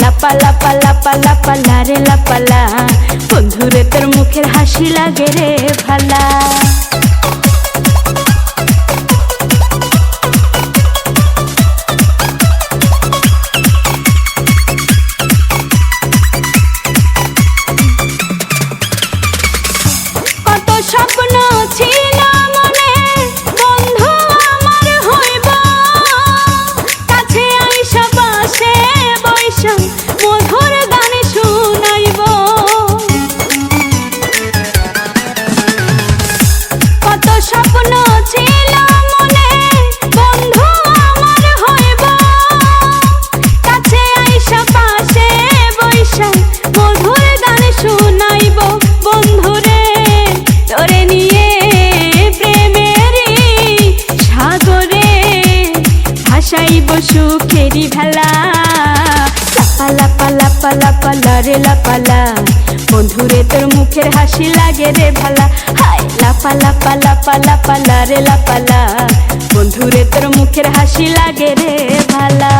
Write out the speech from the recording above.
লাপা লাপা লাপা লাপা লারে লাপালা বন্ধুরে তোর মুখের হাসি লাগে রে ভালা। ভাসাইব সুখেরি ভেলা। লাপা লাপা লাপা লারে লাপালা বন্ধুরে, তোর মুখের হাসি লাগে রে ভালা। হাই লাপা লাপা লাপা লাপা লরে লাপালা বন্ধুরে, তোর মুখের হাসি লাগে রে ভালা।